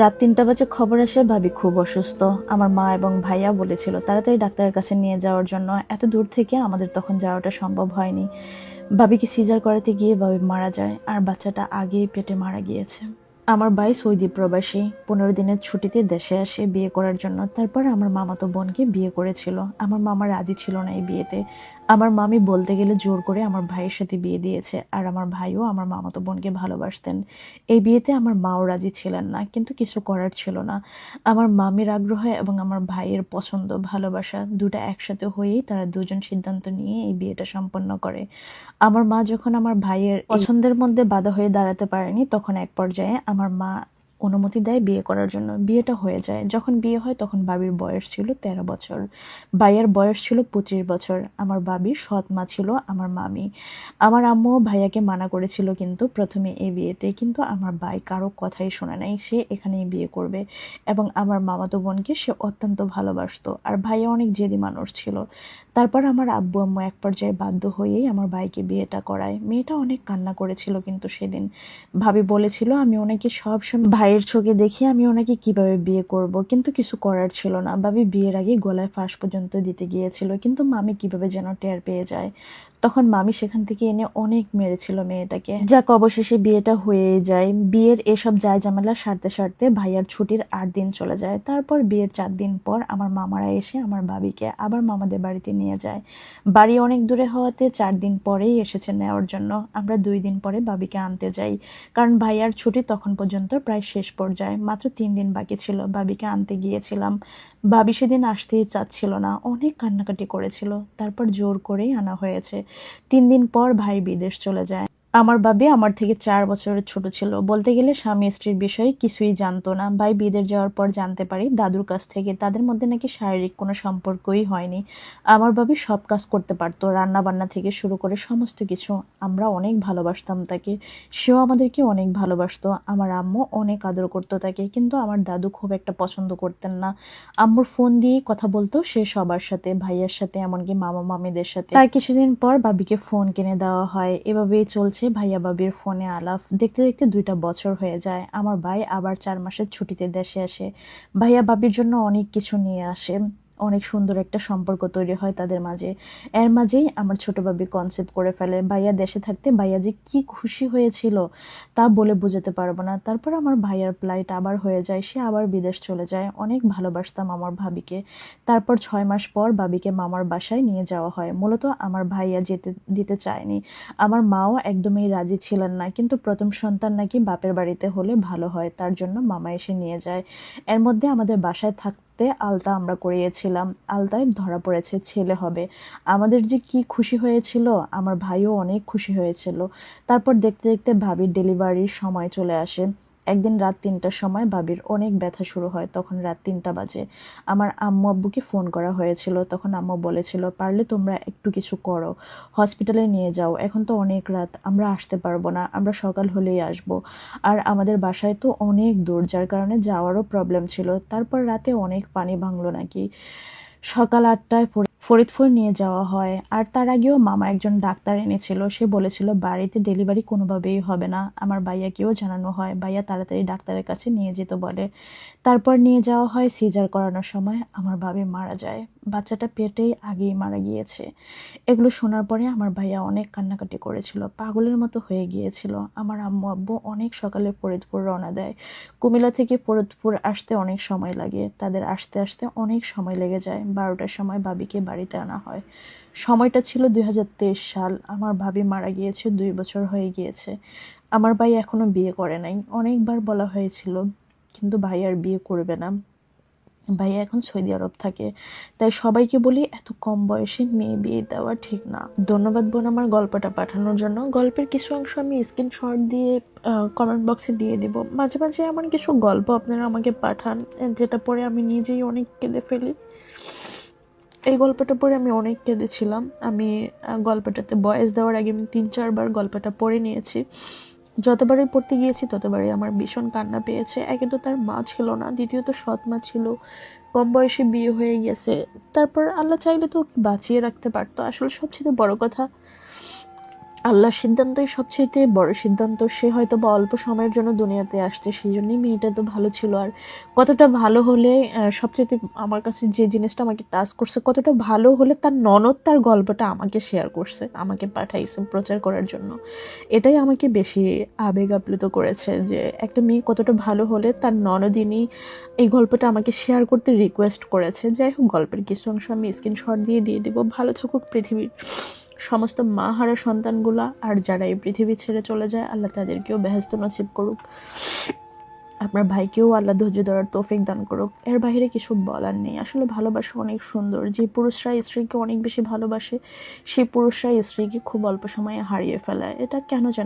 রাত তিনটা বাজে খবর আসে, ভাবি খুব অসুস্থ। আমার মা এবং ভাইয়া বলেছিল তাড়াতাড়ি ডাক্তারের কাছে নিয়ে যাওয়ার জন্য। এত দূর থেকে আমাদের তখন যাওয়াটা সম্ভব হয়নি। ভাবিকে সিজার করাতে গিয়ে ভাবি মারা যায়, আর বাচ্চাটা আগেই পেটে মারা গিয়েছে। আমার ভাই সৌদি প্রবাসী। পনেরো দিনের ছুটিতে দেশে আসে বিয়ে করার জন্য তারপর আমার মামাতো বোনকে বিয়ে করেছিল। আমার মামা রাজি ছিল না এই বিয়েতে। আমার মামি বলতে গেলে জোর করে আমার ভাইয়ের সাথে বিয়ে দিয়েছে আর আমার ভাইও আমার মামাতো বোনকে ভালোবাসতেন। এই বিয়েতে আমার মাও রাজি ছিলেন না কিন্তু কিছু করার ছিল না। আমার মামির আগ্রহ এবং আমার ভাইয়ের পছন্দ ভালোবাসা দুটা একসাথে হয়েই তারা দুজন সিদ্ধান্ত নিয়ে এই বিয়েটা সম্পন্ন করে। আমার মা যখন আমার ভাইয়ের পছন্দের মধ্যে বাধা হয়ে দাঁড়াতে পারেনি তখন এক পর্যায়ে আমার মা অনুমতি দেয় বিয়ে করার জন্য। বিয়েটা হয়ে যায়। যখন বিয়ে হয় তখন বাবির বয়স ছিল তেরো বছর। ভাইয়ের বয়স ছিল পঁচিশ বছর। আমার বাবির সৎ মা ছিল আমার মামি। আমার আম্মু ভাইয়াকে মানা করেছিল কিন্তু প্রথমে এই বিয়েতে। কিন্তু আমার ভাই কারও কথাই শোনে নাই। সে এখানেই বিয়ে করবে। এবং আমার মামাতো বোনকে সে অত্যন্ত ভালোবাসতো। আর ভাইয়া অনেক জেদি মানুষ ছিল। তারপর আমার আব্বু আম্মু এক পর্যায়ে বাধ্য হয়েই আমার ভাইকে বিয়েটা করায়। মেয়েটা অনেক কান্না করেছিল কিন্তু সেদিন। ভাবি বলেছিল, আমি ওনাকে সব সময় ভাইয়ের চোখে দেখে আমি ওনাকে কীভাবে বিয়ে করব। কিন্তু কিছু করার ছিল না। ভাবি বিয়ের আগে গলায় ফাঁস পর্যন্ত দিতে গিয়েছিল, কিন্তু মামি কীভাবে যেন টের পেয়ে যায়। তখন মামি সেখান থেকে এনে অনেক মেরেছিল মেয়েটাকে। যাক, অবশেষে বিয়েটা হয়ে যায়। বিয়ের এসব যায় ঝামেলা সারতে সারতে ভাইয়ার ছুটির আট দিন চলে যায়। তারপর বিয়ের চার দিন পর আমার মামারা এসে আমার বাবিকে আবার মামাদের বাড়িতে নিয়ে যায়। বাড়ি অনেক দূরে হওয়াতে চার দিন পরেই এসেছে নেওয়ার জন্য। আমরা দুই দিন পরে বাবিকে আনতে যাই। কারণ ভাইয়ার ছুটি তখন পর্যন্ত প্রায় শেষ পর্যায়ে মাত্র তিন দিন বাকি ছিল। বাবিকে আনতে গিয়েছিলাম। বাবি সেদিন আসতেই চাচ্ছিল না। অনেক কান্নাকাটি করেছিল। তারপর জোর করেই আনা হয়েছে। তিন দিন পর ভাই বিদেশ চলে যায়। আমার বাবি আমার থেকে চার বছরের ছোট ছিল। বলতে গেলে স্বামী স্ত্রীর বিষয়ে কিছুই জানতো না। ভাই বিদেশ যাওয়ার পর জানতে পারি দাদুর কাছ থেকে তাদের মধ্যে নাকি শারীরিক কোনো সম্পর্কই হয়নি। আমার বাবি সব কাজ করতে পারতো রান্না বান্না থেকে শুরু করে সমস্ত কিছু। আমরা অনেক ভালোবাসতাম তাকে। সেও আমাদেরকে অনেক ভালোবাসতো। আমার আম্মু অনেক আদর করতো তাকে। কিন্তু আমার দাদু খুব একটা পছন্দ করতেন না। আম্মুর ফোন দিয়েই কথা বলতো সে সবার সাথে, ভাইয়ার সাথে, এমনকি মামা মামিদের সাথে। তার কিছুদিন পর বাবিকে ফোন কিনে দেওয়া হয়। এভাবেই চলছে। ভাইয়া বাবির ফোনে আলাপ দেখতে দেখতে দুইটা বছর হয়ে যায়। আমার ভাই আবার চার মাসের ছুটিতে দেশে আসে। ভাইয়া বাবির জন্য অনেক কিছু নিয়ে আসে। অনেক সুন্দর একটা সম্পর্ক তৈরি হয় তাদের মাঝে। এর মাঝেই আমার ছোট বাবি কনসেপ্ট করে ফেলে, ভাইয়া দেশে থাকতে ভাইয়া যে কি খুশি হয়েছিল তা বলে বোঝাতে পারব না। তারপর আমার ভাইয়ার ফ্লাইট আবার হয়ে যায়, সে আবার বিদেশ চলে যায়। অনেক ভালোবাসতাম আমার ভাবিকে। তারপর ছয় মাস পর বাবিকে মামার বাসায় নিয়ে যাওয়া হয়। মূলত আমার ভাইয়া যেতে, দিতে চায়নি। আমার মাও একদমই রাজি ছিলেন না, কিন্তু প্রথম সন্তান নাকি বাপের বাড়িতে হলে ভালো হয়, তার জন্য মামা এসে নিয়ে যায়। এর মধ্যে আমাদের বাসায় থাকতে আলতা আমরা করিয়েছিলাম। আলতায় ধরা পড়েছে ছেলে হবে। আমাদের যে কি খুশি হয়েছিল, আমার ভাইও অনেক খুশি হয়েছিল। তারপর দেখতে দেখতে ভাবির ডেলিভারির সময় চলে আসে। একদিন রাত তিনটার সময় বাবির অনেক ব্যথা শুরু হয়, তখন রাত তিনটা বাজে। আমার আম্মু আব্বুকে ফোন করা হয়েছিল, তখন আম্মু বলেছিল, পারলে তোমরা একটু কিছু করো, হসপিটালে নিয়ে যাও, এখন তো অনেক রাত, আমরা আসতে পারব না, আমরা সকাল হলেই আসব। আর আমাদের বাসায় তো অনেক দূর, যার কারণে যাওয়ারও প্রবলেম ছিল। তারপর রাতে অনেক পানি ভাঙলো নাকি। সকাল আটটায় ফরিদপুর নিয়ে যাওয়া হয়। আর তার আগেও মামা একজন ডাক্তার এনেছিল। সে বলেছিল, বাড়িতে ডেলিভারি কোনোভাবেই হবে না। আমার ভাইয়াকেও জানানো হয়। ভাইয়া তাড়াতাড়ি ডাক্তারের কাছে নিয়ে যেতে বলে। তারপর নিয়ে যাওয়া হয় সিজার করানোর সময়। আমার ভাবি মারা যায়। বাচ্চাটা পেটেই আগেই মারা গিয়েছে। এগুলো শোনার পরে আমার ভাইয়া অনেক কান্নাকাটি করেছিল। পাগলের মতো হয়ে গিয়েছিল। আমার আম্মু আব্বু অনেক সকালে ফরিদপুর রওনা দেয়। কুমিল্লা থেকে ফরিদপুর আসতে অনেক সময় লাগে। তাদের আসতে আসতে অনেক সময় লেগে যায়। বারোটার সময় বাবিকে বাড়িতে আনা হয়। সময়টা ছিল দুই হাজার তেইশ সাল। আমার ভাবি মারা গিয়েছে, দুই বছর হয়ে গিয়েছে। আমার ভাই এখনও বিয়ে করে নাই। অনেকবার বলা হয়েছিল, কিন্তু ভাই আর বিয়ে করবে না। ভাইয়া এখন সৌদি আরব থাকে। তাই সবাইকে বলি, এত কম বয়সে মেয়ে বিয়ে দেওয়া ঠিক না। ধন্যবাদ বোন আমার গল্পটা পাঠানোর জন্য। গল্পের কিছু অংশ আমি স্ক্রিনশট দিয়ে কমেন্ট বক্সে দিয়ে দিব। মাঝে মাঝে এমন কিছু গল্প আপনারা আমাকে পাঠান, যেটা পরে আমি নিজেই অনেক কেঁদে ফেলি। এই গল্পটা পড়ে আমি অনেক কেঁদেছিলাম। আমি গল্পটাতে বয়স দেওয়ার আগে আমি তিন চারবার গল্পটা পড়ে নিয়েছি। যতবারই পড়তে গিয়েছি, ততবারই আমার ভীষণ কান্না পেয়েছে। একে তো তার মা ছিল না, দ্বিতীয়ত সৎ মা ছিল, কম বয়সে বিয়ে হয়ে গেছে। তারপর আল্লাহ চাইলে তো বাঁচিয়ে রাখতে পারতো। আসলে সবচেয়ে বড় কথা আল্লাহর সিদ্ধান্তই সবচেয়ে বড় সিদ্ধান্ত। সে হয়তো বা অল্প সময়ের জন্য দুনিয়াতে আসছে সেই জন্যই মেয়েটা তো ভালো ছিল। আর কতটা ভালো হলে সবচেয়ে আমার কাছে যে জিনিসটা আমাকে টাচ করছে, কতটা ভালো হলে তার ননদ তার গল্পটা আমাকে শেয়ার করছে, আমাকে পাঠাইছে প্রচার করার জন্য। এটাই আমাকে বেশি আবেগ আপ্লুত করেছে যে একটা মেয়ে কতটা ভালো হলে তার ননদিনী এই গল্পটা আমাকে শেয়ার করতে রিকোয়েস্ট করেছে। যাই হোক, গল্পের কিছু অংশ আমি স্ক্রিনশট দিয়ে দিয়ে দেবো। ভালো থাকুক পৃথিবীর। সমস্ত মা হারা সন্তানগুলা আর যারা এই পৃথিবী ছেড়ে চলে যায়, আল্লাহ তাদেরকেও বেহেস্ত নসিব করুক। আপনার ভাইকেও আল্লাহ ধৈর্য ধরার তৌফিক দান করুক। এর বাইরে কিছু বলার নেই। আসলে ভালোবাসা অনেক সুন্দর। যে পুরুষরা স্ত্রীকে অনেক বেশি ভালোবাসে, সেই পুরুষরা স্ত্রীকে খুব অল্প সময়ে হারিয়ে ফেলায়। এটা কেন